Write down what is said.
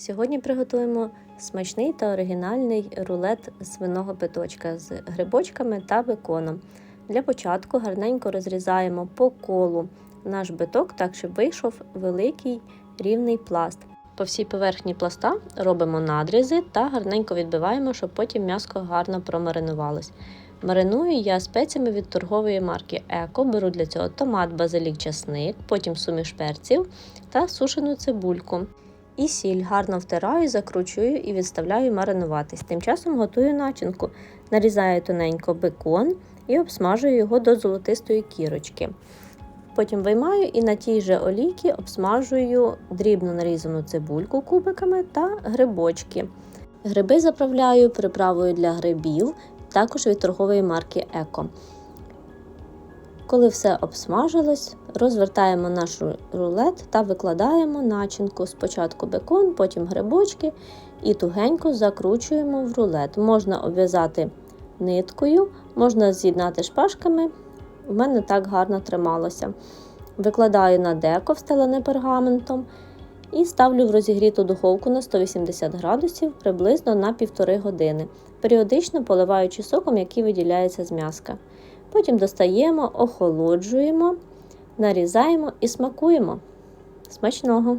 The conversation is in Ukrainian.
Сьогодні приготуємо смачний та оригінальний рулет свиного питочка з грибочками та беконом. Для початку гарненько розрізаємо по колу наш биток, так щоб вийшов великий рівний пласт. По всій поверхні пласта робимо надрізи та гарненько відбиваємо, щоб потім м'яско гарно промаринувалось. Мариную я спеціями від торгової марки Еко. Беру для цього томат, базилік, часник, потім суміш перців та сушену цибульку. І сіль гарно втираю, закручую і відставляю маринуватись. Тим часом готую начинку. Нарізаю тоненько бекон і обсмажую його до золотистої кірочки. Потім виймаю і на тій же олійці обсмажую дрібно нарізану цибульку кубиками та грибочки. Гриби заправляю приправою для грибів, також від торгової марки Еко. Коли все обсмажилось, розвертаємо наш рулет та викладаємо начинку. Спочатку бекон, потім грибочки і тугенько закручуємо в рулет. Можна обв'язати ниткою, можна з'єднати шпажками. У мене так гарно трималося. Викладаю на деко, встелене пергаментом, і ставлю в розігріту духовку на 180 градусів приблизно на півтори години, періодично поливаючи соком, який виділяється з м'яска. Потім достаємо, охолоджуємо, нарізаємо і смакуємо. Смачного!